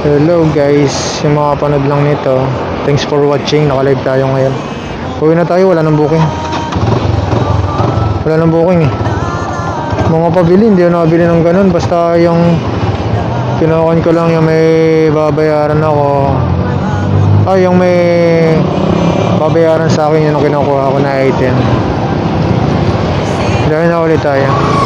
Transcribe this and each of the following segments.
Hello guys, yung mga panood lang nito. Thanks for watching. Naka-live tayo ngayon. Uwi na tayo, wala nang booking. Wala nang booking eh. Mga pabili, hindi ako nakabili ng ganun. Basta yung kinukuhan ko lang yung may babayaran ako. Ah, yung may babayaran sa akin yun ang kinukuha ko na item. Dahil na ulit tayo.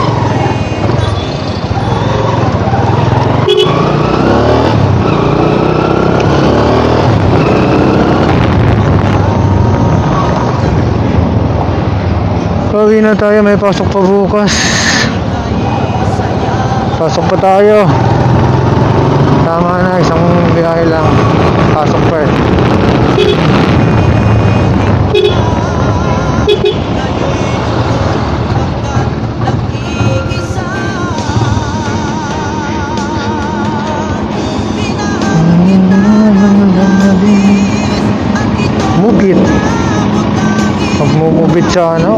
Pauwi na tayo, may pasok pa bukas. Pasok pa tayo. Tama na, isang biyahe lang. Pasok pa eh. Move it. Pag move it sa ano,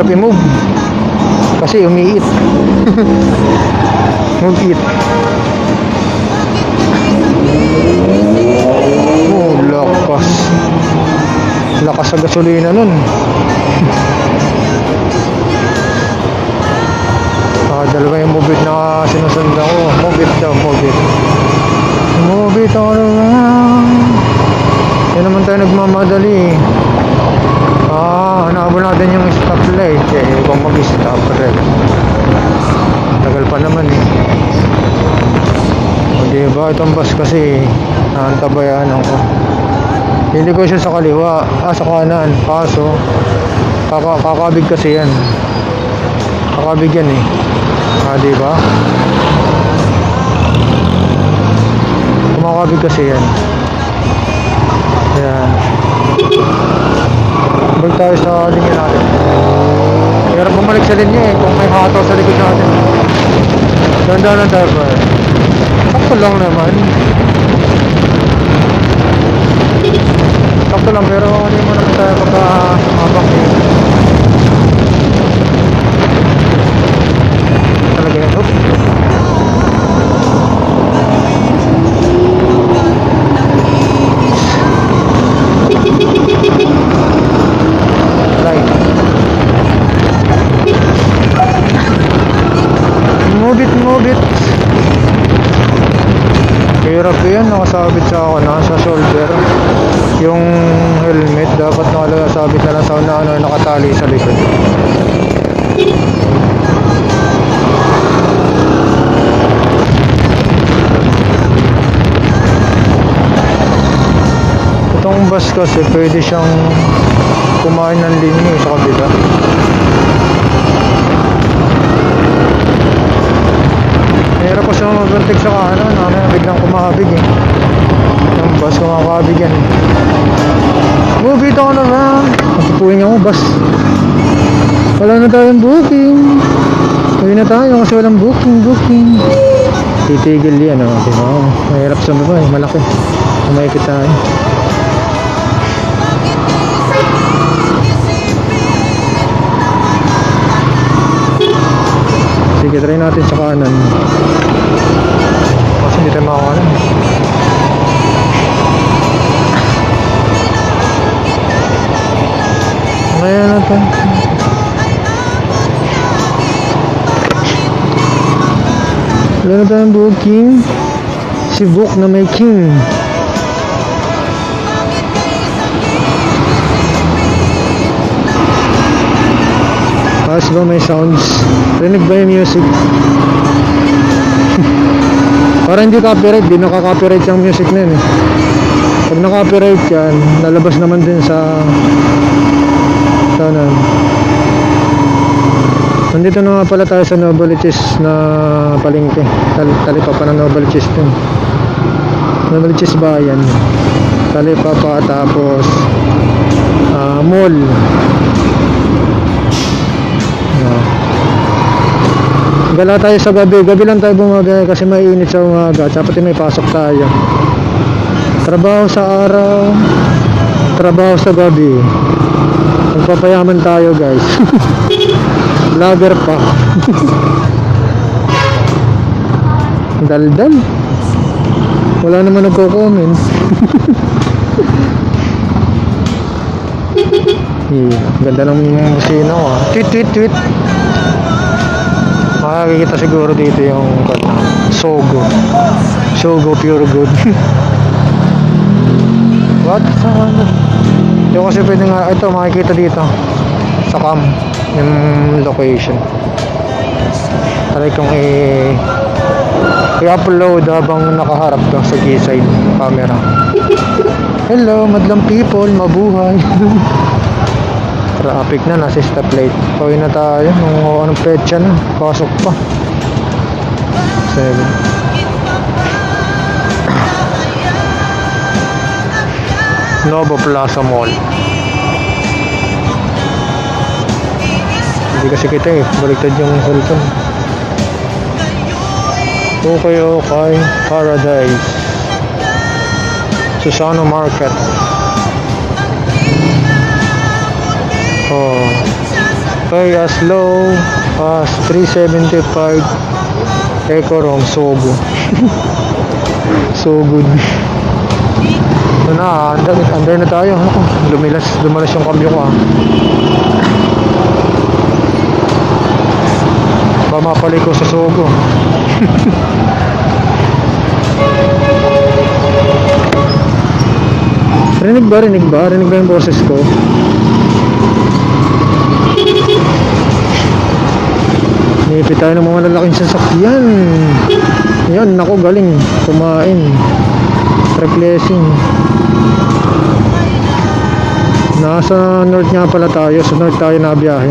mahirap i-move. Kasi umiit. move it. Oh, lakas. Lakas sa gasolina nun. ah, dalawa yung move it na sinusundan ko. Move it daw, move it. Move it all around. Yan naman tayo nagmamadali. Ah, hanapin natin yung stoplight. Eh, kung mag-stop rin. Tagal pa naman eh. O diba, itong bus kasi naantabayan ako. Hindi ko siya sa kaliwa. Ah, sa kanan. Kaso, kaka kakabig kasi yan. Kakabig yan eh. Ah, diba? Kumakabig kasi yan. Ayan. Balik tayo sa linya natin. Pero bumalik sa linya eh, kung may hataw sa likod natin. Ganda ng driver. Sakto lang naman. Sakto lang pero hindi mo naman tayo pagkahabang eh. It, move it. Hirap yan, nakasabit sa ako na sa shoulder. Yung helmet dapat nakasabit na lang sa una, ano, nakatali sa likod. Itong bus kasi pwede siyang kumain ng linya eh, sa kabila. Mahirap pa siyang overtake sa kanan, ano, biglang kumakabig eh. Yung bus kumakabig yan eh. Move it on around. Matutuwing ako bus. Wala na tayong booking. Uwi na tayo kasi walang booking, booking. Titigil yan, oh, diba? Mahirap sa baba eh, malaki. Umaikot tayo. Sige, try natin sa kanan. Kasi hindi tayo makakanan. Ngayon na to. Wala na tayong booking. Si Book na may king. Taas ba may sounds? Rinig ba yung music? Para hindi copyright, di naka-copyright yung music na yun eh. Pag na-copyright yan, lalabas naman din sa sa ano. Nandito na nga pala tayo sa Novaliches na palengke. Tal talipa pa ng Novaliches din. Novaliches bayan. Talipa pa tapos ah, mall. Gala tayo sa gabi. Gabi lang tayo bumaga kasi mainit sa umaga. Dapat may pasok tayo. Trabaho sa araw. Trabaho sa gabi. Magpapayaman tayo guys. Vlogger pa. Daldal. Wala naman nagko-comment. yeah, ganda ng musino ah. Tweet, tweet, tweet. Makakikita siguro dito yung kanta. Sogo. Sogo Pure Good. What? Saan? Yung kasi pwede nga, ito makikita dito. Sa cam. Yung location. Try kong i- i-upload habang nakaharap ka sa G-side camera. Hello, madlang people, mabuhay. Traffic na, nasa stoplight. Pauwi na tayo, nung anong petsa na, pasok pa. 7. Novo Plaza Mall. Hindi kasi kita eh, baliktad yung cellphone. Okay, okay, Paradise. Susano Market. Oh. Pay as low as 375 Eco Rom Sogo. so good. Ito na, under, under na tayo. Ako, lumilas, lumalas yung cambio ko ah. Ba mapalay ko sa Sogo. Rinig ba? Rinig ba? Rinig ba yung boses ko? Nipit tayo ng mga lalaking sasakyan. Yan, nako galing. Kumain. Replacing. Nasa north nga pala tayo. Sa north tayo na biyahe.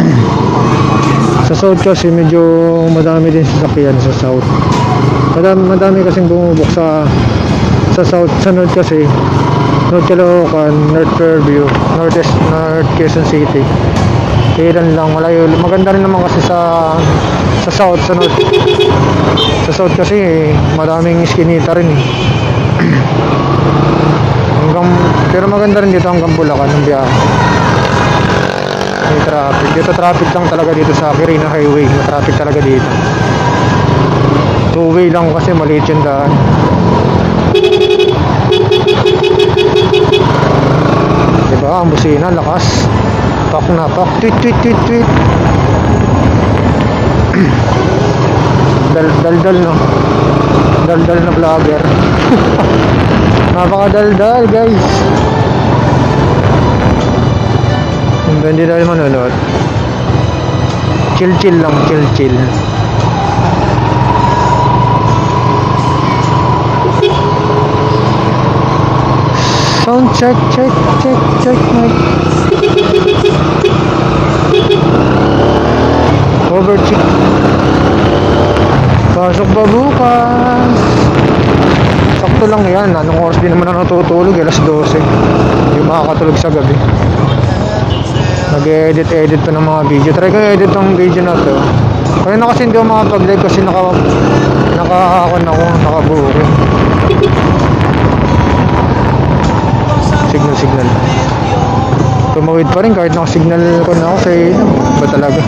sa south kasi medyo madami din sasakyan sa south. Madami, madami kasing bumubok sa sa south, sa north kasi North Caloocan, North Fairview, Northeast, North Quezon City. Kailan lang, malayo. Maganda rin naman kasi sa sa south, sa north. Sa south kasi maraming iskinita rin eh. hanggang, pero maganda rin dito hanggang Bulacan ng biyahe. May traffic. Dito traffic lang talaga dito sa Quirino Highway. May traffic talaga dito. Two way lang kasi maliit yung daan. Diba? Ang busina, lakas. Pak na pak. Tweet, tweet, tweet, tweet. dal, dal, dal, no? Dal, dal na vlogger. Napaka dal, dal, guys. Hindi tayo manonood. Chill, chill lang. Chill, chill. Sound check, check, check, check, mic. Over check. Pasok ba bukas? Sakto lang yan. Anong oras din naman ako natutulog? Alas 12. Hindi makakatulog sa gabi. Nag-edit-edit pa ng mga video. Try ko edit tong video na to. Kaya na kasi hindi ako makapag-live kasi naka naka-akon ako, nakabukin. Signal, signal. Tumawid pa rin kahit naka-signal ko na ako inyo. Iba talaga.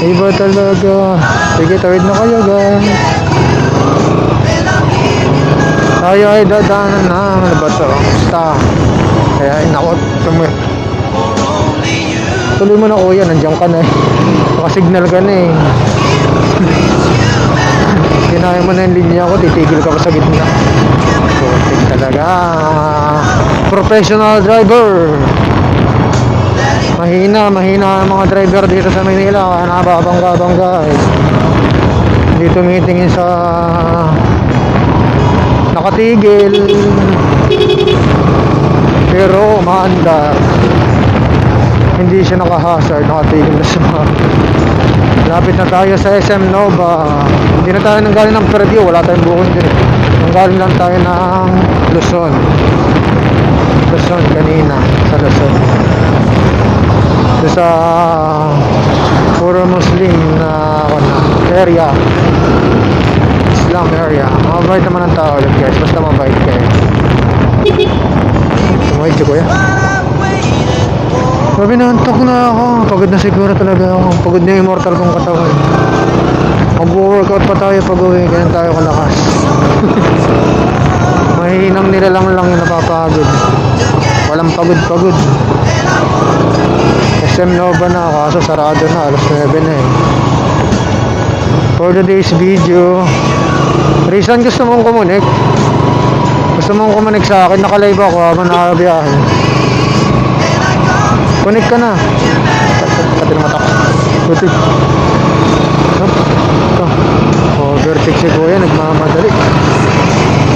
Iba talaga. Sige, tawid na kayo guys. Tayo ay dadaanan na. Ano ba to? Basta. Kaya, inakot. Tumawid. Tuloy mo na kuya, nandiyan ka na eh. Nakasignal ka na eh. Kinaya mo na yung linya ko, titigil ka pa sa gitna. Putik talaga. Professional driver. Mahina, mahina ang mga driver dito sa Manila. Nababangga-bangga guys. Hindi tumitingin sa nakatigil. Pero maandar hindi siya nakahazard, nakatigil na siya. Lapit na tayo sa SM Nova. Hindi na tayo nanggaling ng Perdio, wala tayong bukon din. Nanggaling lang tayo ng Luzon. Luzon kanina, sa Luzon. Sa puro Muslim na ano, area. Islam area. Mabait naman ang tao ulit guys, basta mabait kayo. Tumawid si kuya. Sabi na, antok na ako. Pagod na siguro talaga ako. Pagod na immortal kong katawan. Mag-workout pa tayo pag uwi. Ganyan tayo kalakas. Mahihinang nilalang lang yung napapagod. Walang pagod-pagod. SM Nova na, kaso sarado na, alas 9 na eh. For today's video, Rizan gusto mong kumunik? Gusto mong kumunik sa akin, nakalive ako habang nakabiyahe. Kunik ka na. Pati na mata ko. Buti. Ito. Overtake si Kuya, nagmamadali.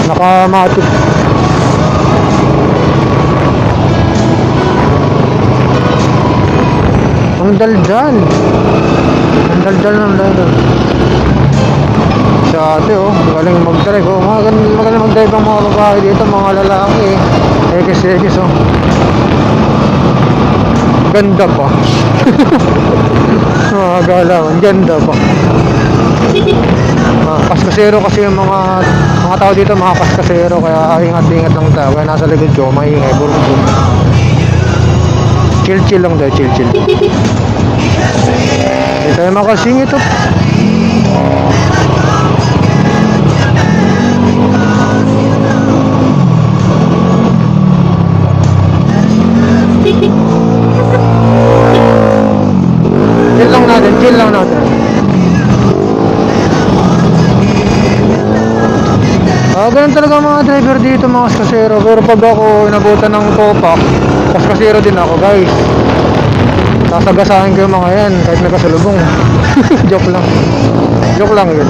Nakamatik. Ang daldal. Ang daldal ng daldal. Sa ate oh, magaling mag-drive oh. Magaling, magaling mag-drive ang mga babae dito, mga lalaki eh. Ekis-ekis oh. Ganda pa. mga galaw, ganda pa. Mga paskasero kasi yung mga mga tao dito, mga paskasero kaya ingat-ingat lang tayo. Kaya nasa likod ko, maingay, burong Chill chill lang daw, chill chill. Hindi tayo makasingit oh. Chill lang natin, chill lang natin. Ah, ganun talaga mga driver dito, mga kasero. Pero pag ako inabutan ng topak, tas kasero din ako, guys. Sasagasahin ko yung mga yan, kahit may kasalubong. Joke lang. Joke lang yun.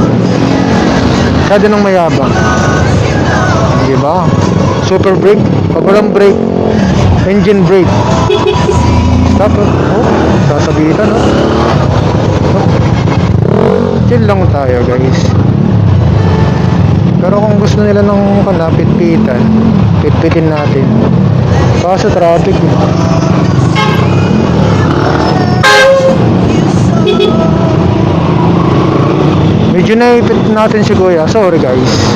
Siya din ang mayabang. Diba? Super brake. Pag walang brake, engine brake. Stop, oh. oh. Sasabitan, oh. oh. Chill lang tayo, guys. Pero kung gusto nila ng kalapit-pitan, pitpitin natin. Kaso traffic eh. Medyo naipit natin si Kuya. Sorry guys.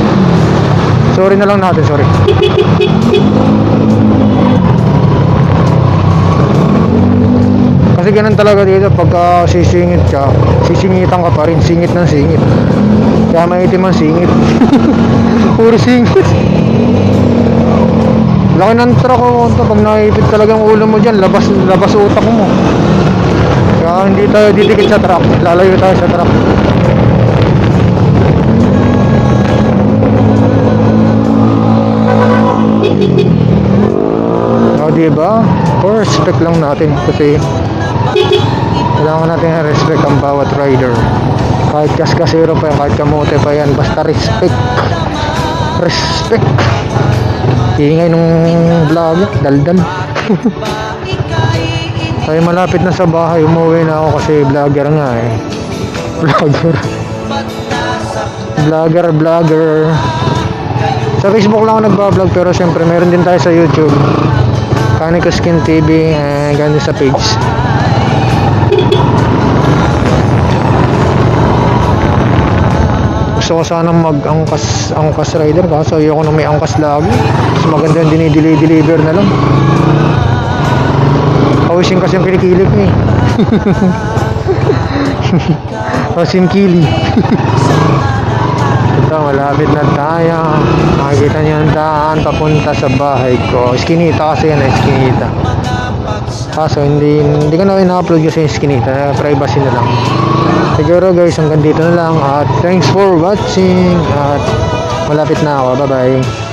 Sorry na lang natin, sorry. Kasi ganun talaga dito pagka sisingit ka, sisingitan ka pa rin, singit ng singit. Kaya maitim ang singit. Puro singit. Laki ng truck ko ito. Pag naipit talaga ang ulo mo dyan, labas, labas utak mo. Kaya hindi tayo didikit sa truck. Lalayo tayo sa truck. O, diba? Or respect lang natin kasi kailangan natin respect ang bawat rider. Kahit kaskasero pa yan, kahit kamote pa yan, basta respect. Respect. Ingay nung vlog, daldal. Ay malapit na sa bahay, umuwi na ako kasi vlogger nga eh. Vlogger. Vlogger, vlogger. Sa Facebook lang ako nagbablog pero syempre meron din tayo sa YouTube. Kaniko Skin TV, eh, ganun sa page. Gusto ko sanang mag-angkas angkas rider kaso ayoko na may angkas lagi. Mas maganda yung dinideliver na lang. Pawisin kasi yung kinikilig niya eh. Pawisin kili. Ito, malapit na tayo. Makikita niyo ang daan papunta sa bahay ko. Iskinita kasi yan, iskinita. Kaso hindi, hindi ko na ina-upload kasi yung iskinita. Privacy na lang. Siguro guys, hanggang dito na lang. At thanks for watching. At malapit na ako. Bye-bye.